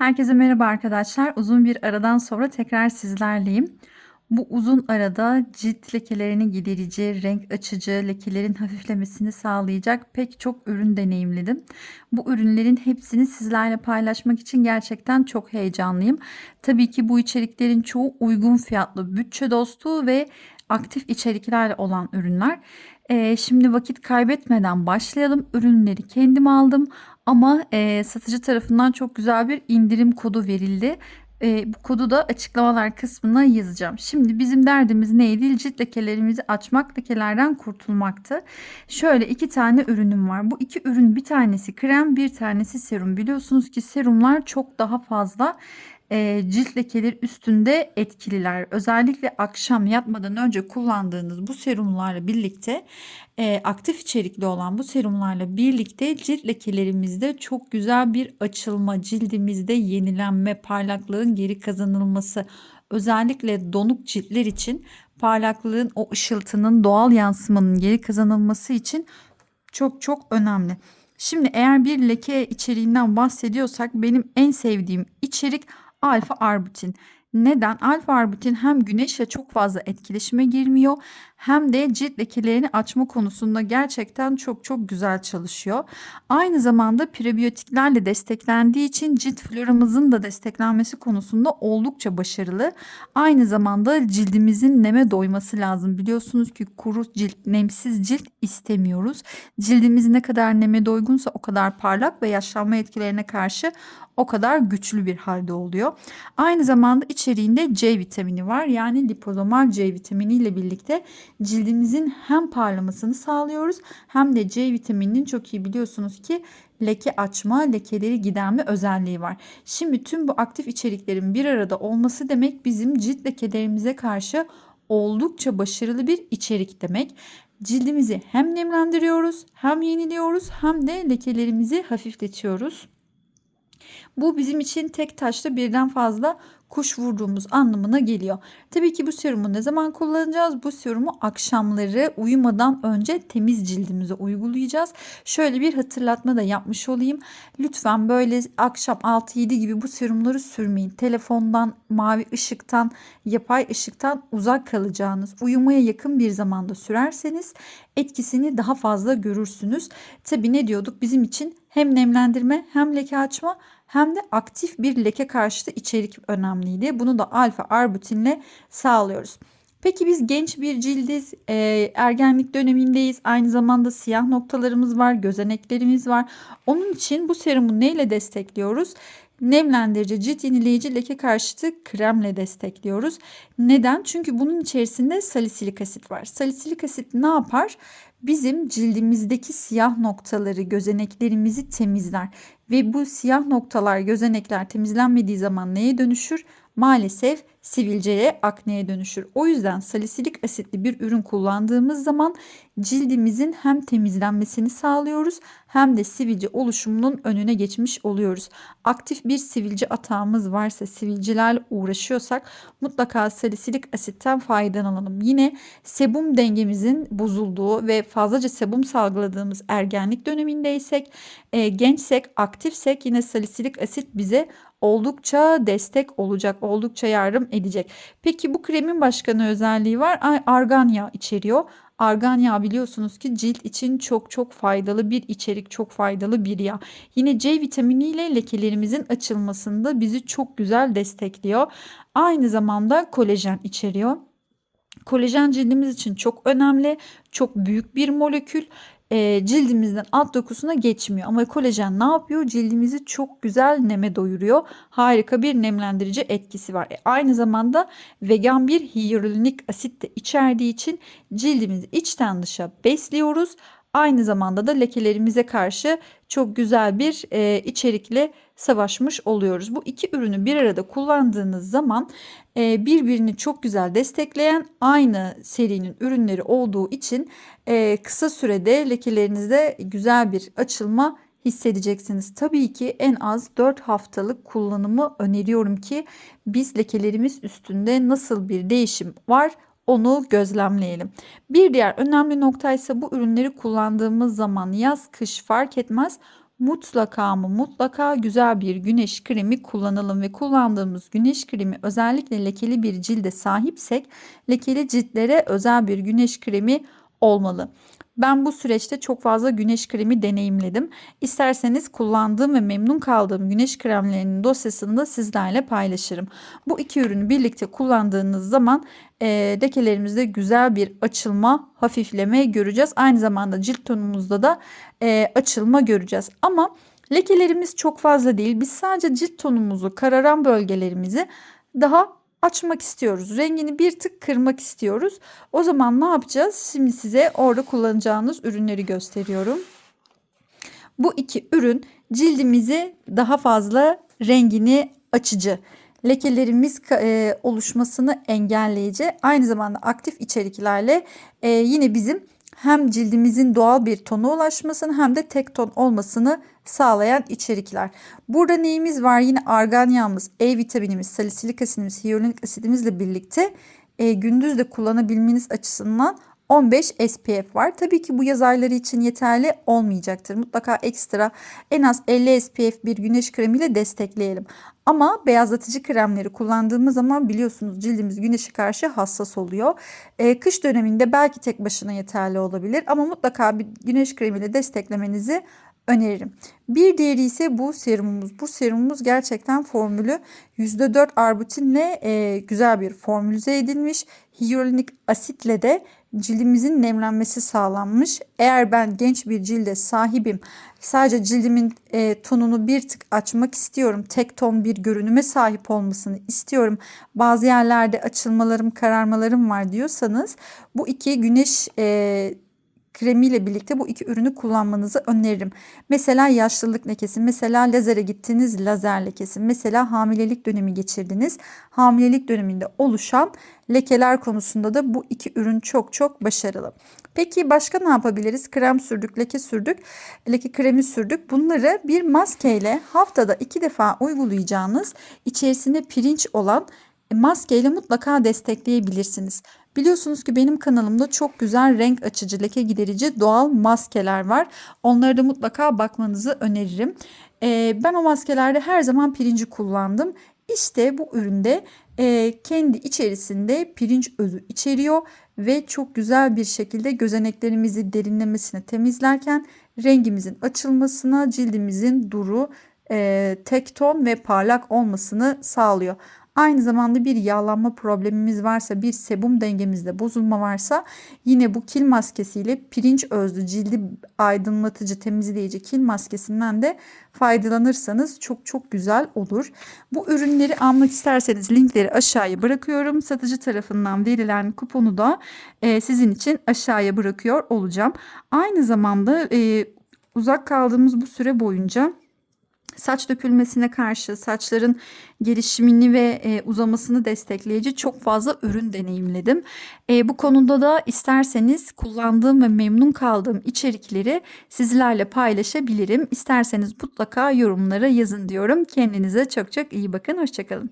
Herkese merhaba arkadaşlar. Uzun bir aradan sonra tekrar sizlerleyim. Bu uzun arada cilt lekelerini giderici, renk açıcı, lekelerin hafiflemesini sağlayacak pek çok ürün deneyimledim. Bu ürünlerin hepsini sizlerle paylaşmak için gerçekten çok heyecanlıyım. Tabii ki bu içeriklerin çoğu uygun fiyatlı, bütçe dostu ve aktif içeriklerle olan ürünler. Ee, şimdi vakit kaybetmeden başlayalım. Ürünleri kendim aldım ama e, satıcı tarafından çok güzel bir indirim kodu verildi. E, bu kodu da açıklamalar kısmına yazacağım. Şimdi bizim derdimiz neydi? Cilt lekelerimizi açmak, lekelerden kurtulmaktı. Şöyle iki tane ürünüm var. Bu iki ürün bir tanesi krem, bir tanesi serum. Biliyorsunuz ki serumlar çok daha fazla e, cilt lekeleri üstünde etkililer. Özellikle akşam yatmadan önce kullandığınız bu serumlarla birlikte e, aktif içerikli olan bu serumlarla birlikte cilt lekelerimizde çok güzel bir açılma, cildimizde yenilenme, parlaklığın geri kazanılması özellikle donuk ciltler için parlaklığın o ışıltının doğal yansımanın geri kazanılması için çok çok önemli. Şimdi eğer bir leke içeriğinden bahsediyorsak benim en sevdiğim içerik alfa arbutin. Neden? Alfa arbutin hem güneşle çok fazla etkileşime girmiyor hem de cilt lekelerini açma konusunda gerçekten çok çok güzel çalışıyor. Aynı zamanda prebiyotiklerle desteklendiği için cilt floramızın da desteklenmesi konusunda oldukça başarılı. Aynı zamanda cildimizin neme doyması lazım. Biliyorsunuz ki kuru cilt, nemsiz cilt istemiyoruz. Cildimiz ne kadar neme doygunsa o kadar parlak ve yaşlanma etkilerine karşı o kadar güçlü bir halde oluyor. Aynı zamanda içeriğinde C vitamini var. Yani lipozomal C vitamini ile birlikte cildimizin hem parlamasını sağlıyoruz hem de C vitamininin çok iyi biliyorsunuz ki leke açma, lekeleri giderme özelliği var. Şimdi tüm bu aktif içeriklerin bir arada olması demek bizim cilt lekelerimize karşı oldukça başarılı bir içerik demek. Cildimizi hem nemlendiriyoruz, hem yeniliyoruz, hem de lekelerimizi hafifletiyoruz. Bu bizim için tek taşla birden fazla kuş vurduğumuz anlamına geliyor. Tabii ki bu serumu ne zaman kullanacağız? Bu serumu akşamları uyumadan önce temiz cildimize uygulayacağız. Şöyle bir hatırlatma da yapmış olayım. Lütfen böyle akşam 6-7 gibi bu serumları sürmeyin. Telefondan, mavi ışıktan, yapay ışıktan uzak kalacağınız, uyumaya yakın bir zamanda sürerseniz etkisini daha fazla görürsünüz. Tabii ne diyorduk? Bizim için hem nemlendirme hem leke açma hem de aktif bir leke karşıtı içerik önemliydi. Bunu da alfa arbutinle sağlıyoruz. Peki biz genç bir cildiz, e, ergenlik dönemindeyiz. Aynı zamanda siyah noktalarımız var, gözeneklerimiz var. Onun için bu serumu neyle destekliyoruz? Nemlendirici, cilt yenileyici, leke karşıtı kremle destekliyoruz. Neden? Çünkü bunun içerisinde salisilik asit var. Salisilik asit ne yapar? Bizim cildimizdeki siyah noktaları, gözeneklerimizi temizler ve bu siyah noktalar, gözenekler temizlenmediği zaman neye dönüşür? Maalesef sivilceye, akneye dönüşür. O yüzden salisilik asitli bir ürün kullandığımız zaman cildimizin hem temizlenmesini sağlıyoruz hem de sivilce oluşumunun önüne geçmiş oluyoruz. Aktif bir sivilce atağımız varsa, sivilcelerle uğraşıyorsak mutlaka salisilik asitten faydalanalım. Yine sebum dengemizin bozulduğu ve fazlaca sebum salgıladığımız ergenlik dönemindeysek, e, gençsek, aktifsek yine salisilik asit bize oldukça destek olacak, oldukça yardım edecek. Peki bu kremin başka ne özelliği var? Argan yağı içeriyor. Argan yağı biliyorsunuz ki cilt için çok çok faydalı bir içerik, çok faydalı bir yağ. Yine C vitamini ile lekelerimizin açılmasında bizi çok güzel destekliyor. Aynı zamanda kolajen içeriyor. Kolajen cildimiz için çok önemli, çok büyük bir molekül e, cildimizden alt dokusuna geçmiyor. Ama kolajen ne yapıyor? Cildimizi çok güzel neme doyuruyor. Harika bir nemlendirici etkisi var. E, aynı zamanda vegan bir hyaluronik asit de içerdiği için cildimizi içten dışa besliyoruz. Aynı zamanda da lekelerimize karşı çok güzel bir e, içerikle savaşmış oluyoruz. Bu iki ürünü bir arada kullandığınız zaman e, birbirini çok güzel destekleyen aynı serinin ürünleri olduğu için e, kısa sürede lekelerinizde güzel bir açılma hissedeceksiniz. Tabii ki en az 4 haftalık kullanımı öneriyorum ki biz lekelerimiz üstünde nasıl bir değişim var onu gözlemleyelim. Bir diğer önemli nokta ise bu ürünleri kullandığımız zaman yaz kış fark etmez mutlaka ama mutlaka güzel bir güneş kremi kullanalım ve kullandığımız güneş kremi özellikle lekeli bir cilde sahipsek lekeli ciltlere özel bir güneş kremi olmalı. Ben bu süreçte çok fazla güneş kremi deneyimledim. İsterseniz kullandığım ve memnun kaldığım güneş kremlerinin dosyasını da sizlerle paylaşırım. Bu iki ürünü birlikte kullandığınız zaman e, lekelerimizde güzel bir açılma, hafifleme göreceğiz. Aynı zamanda cilt tonumuzda da e, açılma göreceğiz. Ama lekelerimiz çok fazla değil. Biz sadece cilt tonumuzu, kararan bölgelerimizi daha açmak istiyoruz. Rengini bir tık kırmak istiyoruz. O zaman ne yapacağız? Şimdi size orada kullanacağınız ürünleri gösteriyorum. Bu iki ürün cildimizi daha fazla rengini açıcı, lekelerimiz e, oluşmasını engelleyici, aynı zamanda aktif içeriklerle e, yine bizim hem cildimizin doğal bir tona ulaşmasını hem de tek ton olmasını sağlayan içerikler. Burada neyimiz var? Yine argan yağımız, E vitaminimiz, salisilik asidimiz, hyaluronik asidimizle birlikte e, gündüz de kullanabilmeniz açısından 15 SPF var. Tabii ki bu yaz ayları için yeterli olmayacaktır. Mutlaka ekstra en az 50 SPF bir güneş kremiyle destekleyelim. Ama beyazlatıcı kremleri kullandığımız zaman biliyorsunuz cildimiz güneşe karşı hassas oluyor. Ee, kış döneminde belki tek başına yeterli olabilir ama mutlaka bir güneş kremiyle desteklemenizi öneririm. Bir diğeri ise bu serumumuz. Bu serumumuz gerçekten formülü %4 arbutinle e, güzel bir formülize edilmiş. Hyaluronik asitle de cildimizin nemlenmesi sağlanmış. Eğer ben genç bir cilde sahibim, sadece cildimin e, tonunu bir tık açmak istiyorum, tek ton bir görünüme sahip olmasını istiyorum, bazı yerlerde açılmalarım, kararmalarım var diyorsanız bu iki güneş e, kremiyle birlikte bu iki ürünü kullanmanızı öneririm. Mesela yaşlılık lekesi, mesela lazere gittiğiniz lazer lekesi, mesela hamilelik dönemi geçirdiniz. Hamilelik döneminde oluşan lekeler konusunda da bu iki ürün çok çok başarılı. Peki başka ne yapabiliriz? Krem sürdük, leke sürdük, leke kremi sürdük. Bunları bir maskeyle haftada iki defa uygulayacağınız içerisinde pirinç olan maskeyle mutlaka destekleyebilirsiniz. Biliyorsunuz ki benim kanalımda çok güzel renk açıcı, leke giderici doğal maskeler var. Onlara da mutlaka bakmanızı öneririm. Ee, ben o maskelerde her zaman pirinci kullandım. İşte bu üründe e, kendi içerisinde pirinç özü içeriyor ve çok güzel bir şekilde gözeneklerimizi derinlemesine temizlerken rengimizin açılmasına, cildimizin duru, e, tek ton ve parlak olmasını sağlıyor. Aynı zamanda bir yağlanma problemimiz varsa, bir sebum dengemizde bozulma varsa yine bu kil maskesiyle pirinç özlü cildi aydınlatıcı, temizleyici kil maskesinden de faydalanırsanız çok çok güzel olur. Bu ürünleri almak isterseniz linkleri aşağıya bırakıyorum. Satıcı tarafından verilen kuponu da e, sizin için aşağıya bırakıyor olacağım. Aynı zamanda e, uzak kaldığımız bu süre boyunca saç dökülmesine karşı saçların gelişimini ve e, uzamasını destekleyici çok fazla ürün deneyimledim. E, bu konuda da isterseniz kullandığım ve memnun kaldığım içerikleri sizlerle paylaşabilirim. İsterseniz mutlaka yorumlara yazın diyorum. Kendinize çok çok iyi bakın. Hoşçakalın.